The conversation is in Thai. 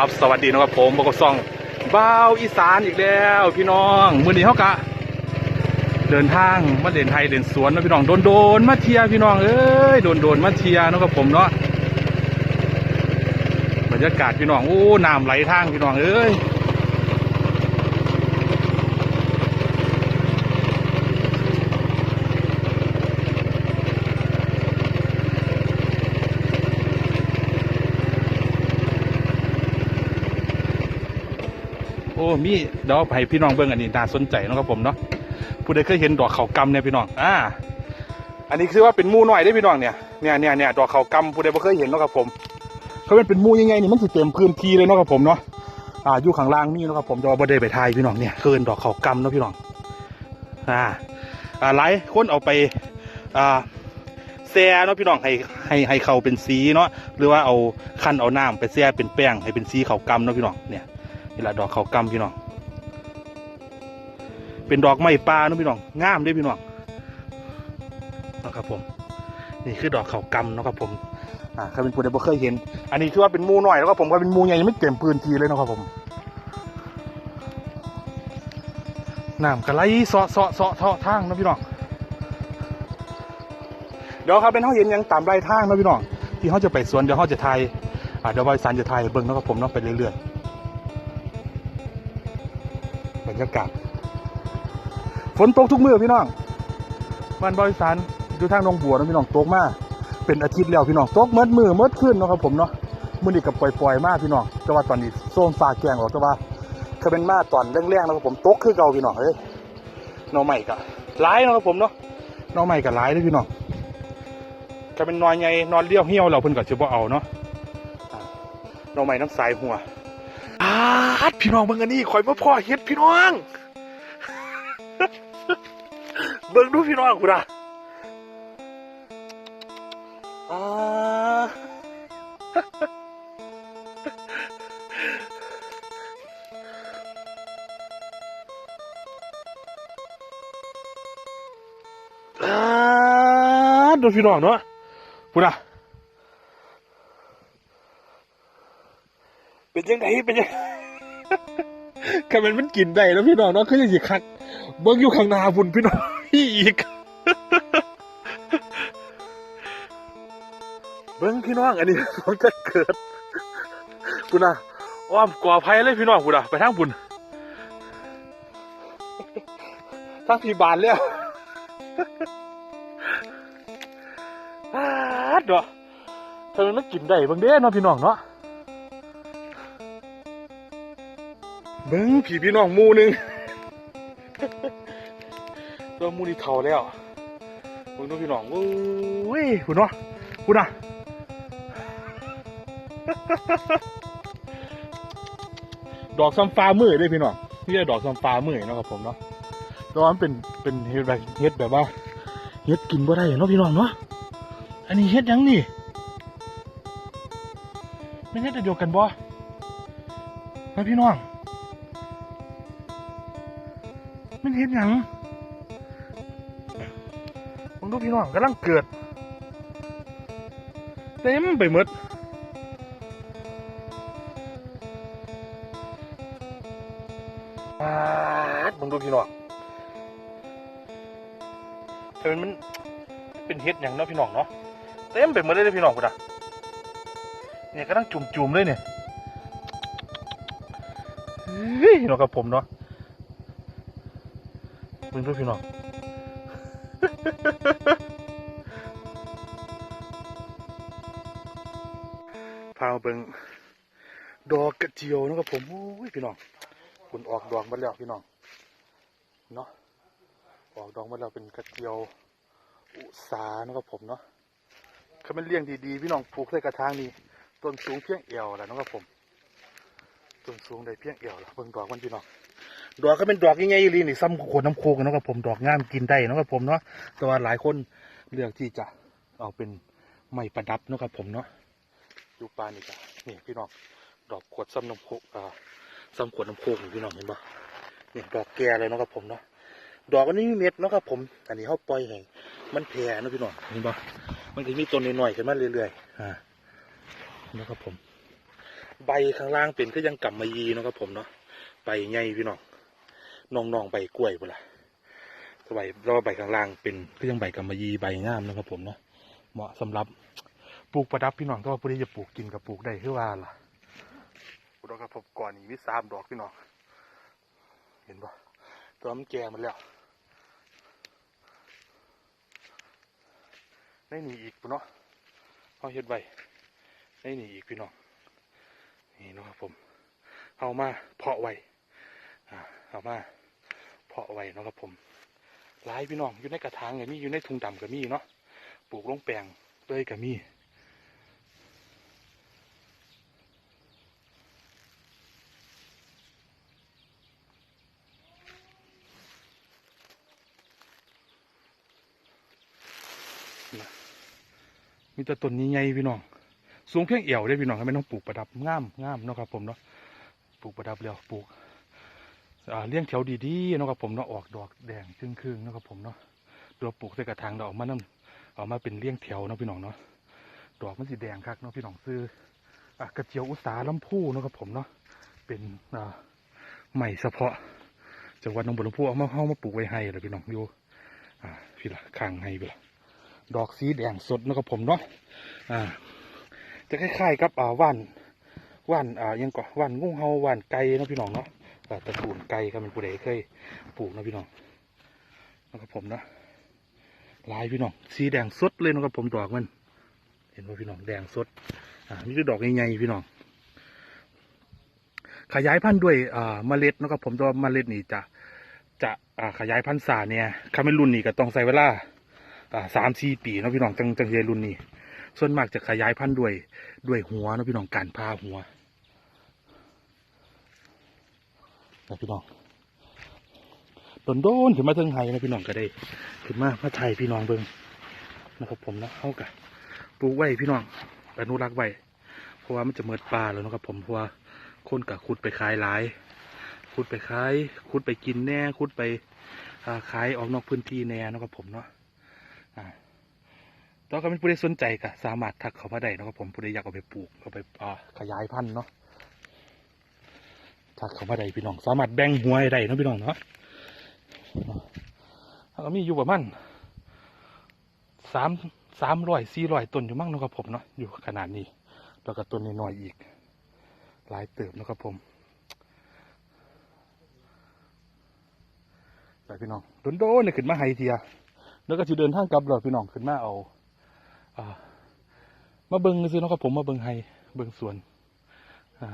ับสวัสดีนะครับผมบกซองบ้าวอีสานอีกแล้ว พี่น้องมือนี้เขากะ เดินทางมาเดินไทยเดินสวนนะพี่น้องโดนโดนมาเทียพี่น้องเอ้ยโดนโดนมาเทียนะครับผมเนาะบรรยากาศพี่น้องโอ้น้ำไหลทางพี่น้องเอ้ย มีเดี๋ยวให้พี่น้องเบิ่งอันนี้น่าสนใจเนาะครับผมเนาะผู้ใดเคยเห็นดอกเขากำเนี่ยพี่น้องอ่าอันนี้คือว่าเป็นมูหน่อยได้พี่น้องเนี่ยเนี่ยเนี่ยเนี่ยดอกเขากำผู้ใดบ่เคยเห็นเนาะครับผมเขาเป็นเป็นมูยังไงนี่มันสิเต็มพื้นที่เลยเนาะครับผมเนาะอ่าอยู่ข้างล่างนี่เนาะครับผมจะว่าบ่ได้ไปทายพี่น้องเนี่ยเกินดอกเขากำเนาะพี่น้องอ่าอ่าหลายคนเอาไปอ่าแซ่เนาะพี่น้องให้ให้ให้เขาเป็นสีเนาะหรือว่าเอาคั้นเอาน้ำไปแซ่เป็นแป้งให้เป็นสีเขากำเนาะพี่น้องเนี่ย นี่แหละดอกเขากำพี่น้อง เป็นดอกไม้ป่าเนาะพี่น้อง งามด้อพี่น้องนะครับผม นี่คือดอกเขากำนะครับผม อ่าใครเป็นผู้ใดบ่เคยเห็น อันนี้คือว่าเป็นมูหน่อยแล้วก็ผมก็เป็นมูใหญ่ยังไม่เต็มพื้นที่เลยนะครับผมน้ำกระไหลเสาะเสาะเสาะเทาะทางนะพี่น้อง เดี๋ยวครับเป็นเขาเห็นยังตามไรทางนะพี่น้อง ที่เขาจะไปสวนเดี๋ยวเขาจะถ่ายอ่าเดี๋ยวบริษัทจะถ่ายเบิ่งนะครับผมเนาะไปเรื่อยๆ บรรยากาศฝนตกทุกมือพี่น้องบ้านบริษัทอยู่ทางหนองบัวนะพี่น้องตกมาเป็นอาทิตย์แล้วพี่น้องตกเมื่อมือเมื่อขึ้นเนาะครับผมเนาะมือนี้ก็ปล่อยๆมากพี่น้องแต่ว่าตอนนี้โซมฟ้าแกงออกแต่ว่าเคยเป็นมาตอนแรงๆแล้วครับผมตกคือเก่าพี่น้องเอ้ยน่อใหม่ก็หลายนะครับผมเนาะน่อใหม่ก็หลายเลยพี่น้องก็เป็นนอนใหญ่นอนเลี้ยวเหี่ยวเราเพิ่นก็สิบ่เอาเนาะน่อใหม่น้ำสายหัว ดพี่น้องเบิ่งอันนี้ข่อยมาพ่อเฮ็ดพี่น้อง เบิ่งดูพี่น้องกูนะอ่าอ่าดูพี่น้องเนาะกูนะ เป็นยังไงเป็นยังคำมันมันกินได้แล้วพี่น้องเนาะคือยังสิคักเบิ่งอยู่ข้างหน้าพุ่นพี่น้องอีก เบิ้งพี่น้องอันนี้ของจะเกิดปุณนะอ้อมก่อภัยเลยพี่น้องปุณนะไปทางบุญทางพี่บานแล้วอาดเนาะทำไมมันกินได้เบางเด้เนาะพี่น้องเนาะ เบิ้งผีพี่น้องมูนึงตัวมูนี่เท่าแล้วเบิ้งดูพี่น้องโอ้ยคุณเนาะคุณน่ะดอกซัมฟ้ามือด้วยพี่น้องนี่ดอกซัมฟ้ามือเนาะครับผมเนาะแตอนมันเป็นเป็นเฮ็ดแบบเฮ็ดแบบว่าเฮ็ดกินบ่ได้เนาะพี่น้องเนาะอันนี้เฮ็ดยังนี่ไม่เฮ็ดเดียวกันบ่นะพี่น้อง มันเฮ็ดหยังมึงดูพี่น้องกำลังเกิด เต็มไปหมดอ่ามึงดูพี่น้องเธอมันเป็นเฮ็ดอย่างเนาะพี่น้องเนาะ เต็มไปหมดเลยพี่น้องกูนะเนี่ยก็ต้องจุ่มๆเลยเนี่ยเฮ้ยเนาะกับผมเนาะ มึงดูพี่น้องพามาเบิ่งดอกกระเจียวนาะกับผมโอ้ยพี่น้องคุณออกดอกมาแล้วพี่น้องเนาะออกดอกมาแล้วเป็นกระเจียวอุสานะครับผมเนาะเขาเป็นเลี้ยงดีๆพี่น้องปลูกใส่กระถางนี่ต้นสูงเพียงเอวแหละนะครับผม ต้นสูงได้เพียงเอวล้วเบิ่งดอกมันพี่น้องดอกก็เป็นดอกง่ายๆลีนี่ซ้ำโคนน้ำโคกนะครับผมดอกงามกินได้นะครับผมเนาะแต่ว่าหลายคนเลือกที่จะเอาเป็นไม้ประดับนะครับผมเนาะอยู่ป่านี่จ้ะนี่พี่น้องดอกขวดซ้ำน้ำโคกอ่าซ้ำขวดน้ำโคกนี่พี่น้องเห็นปะเนี่ยดอกแก่เลยนะครับผมเนาะดอกอันนี้มีเม็ดนะครับผม อันนี้เขาปล่อยให้มันแผ่นะพี่น้องเห็นปะมันจะมีต้นน้อยๆขึ้นมาเรื่อยๆอ่านะครับผม ใบข้างล่างเป็นก็ยังกำมะยีเนาะครับผมเนาะใบใหญ่พี่น้องน้องน้องๆใบกล้วยพุ่นล่ะใบรอบใบข้างล่างเป็นก็ยังใบกำมะยีใบงามนะครับผมเนาะเหมาะสำหรับปลูกประดับพี่น้องก็ว่าผู้ใดจะปลูกกินกับปลูกได้คือว่าล่ะดอกกระผมก่อนอีวิสามดอกพี่น้องเห็นปะตัวมันแก่มันแล้วได้หนีอีกปุ่นเนาะเอาเฮ็ดไว้ได้หนีอีกพี่น้อง นี่นะครับผมเอามาเพาะไว้อ่าเอามาเพาะไว้นะครับผมหลายพี่น้องอยู่ในกระถางก็มีอยู่ในถุงดำก็มีเนาะปลูกลงแปลงเลยก็มีมีแต่ต้นใหญ่ๆพี่น้อง สูงเพียงเอวได้พี่น้องครับไม่ต้องปลูกประดับงามงามเนาะครับผมเนาะปลูกประดับแล้วปลูกเลี้ยงแถวดีๆเนาะครับผมเนาะออกดอกแดงครึ่งๆเนาะครับผมเนาะตัวปลูกใส่กระถางดอกมันนั่นออกมาเป็นเลี้ยงแถวเนาะพี่น้องเนาะดอกมันสีแดงคักเนาะพี่น้องซื้ออกระเจียวอุตสาลำพูเนาะครับผมเนาะเป็นใหม่เฉพาะจังหวัดหนองบัวลำพูเอามาเข้ามาปลูกไว้ให้เลยพี่น้องอยู่อ่าพี่ละข้างให้พี่ละดอกสีแดงสดเนาะครับผมเนาะอ่า จะคล้ายๆกับอ่าว่านว่านอ่ายังก่อว่านงูเห่าว่านไก่นะพี่น้องเนาะอ่ตระกูลไก่ครับเป็นผู้ใดเคยปลูกนะพี่น้องนะครับผมเนาะลายพี่น้องสีแดงสดเลยนะครับผมดอกมัน เห็นว่าพี่น้องแดงสดอ่านี่คือดอกใหญ่ๆพี่น้อง ขยายพันธุ์ด้วยอ่าเมล็ดนะครับผมตัวเมล็ดนี่จะจะอ่าขยายพันธุ์สาเนี่ยคาเมรุ่นนี่ก็ต้องใช้เวลาอ่าสามสี่ปีนะพี่น้องจังจังเยรุ่นนี้ ส่วนมากจะขยายพันธุ์ด้วยด้วยหัวนะพี่น้องการพาหัวนะพี่น้องโดนโดนขึ้นมาเทิงไห้นะพี่น้องก็ได้ขึ้นมามาไทยพี่น้องเบิ่งนะครับผมนะเข้ากันปลูกไว้พี่น้องอนุรักษ์ไว้เพราะว่ามันจะเมิดป่าแล้วนะครับผมเพราะว่าคนกับขุดไปขายหลาย ขุดไปขายขุดไปกินแน่ขุดไปขายออกนอกพื้นที่แน่นะครับผมเนาะอ่า ตอนก็เป็นผู้ใดสนใจก็สามารถทักเขามาได้นะครับผมผู้ใดอยากเอาไปปลูกเอาไปอ่าขยายพันธุ์เนาะทักเขามาได้พี่น้อง สามารถแบ่งหัวได้เนาะพี่น้องเนาะแล้วก็มีอยู่ประมาณสามสามร้อยสี่ร้อยต้นอยู่มั่งเนาะครับผมเนาะอยู่ขนาดนี้ แล้วก็ต้นน้อยอีก หลายเติบเนาะครับผมไปพี่น้องโดนๆเนี่ยขึ้นมาไฮเทีย แล้วก็จะเดินทางกลับเลยพี่น้องขึ้นมาเอา มาเบิงซื้อๆเนาะครับผมมาเบิงไฮเบิงสวนอ่า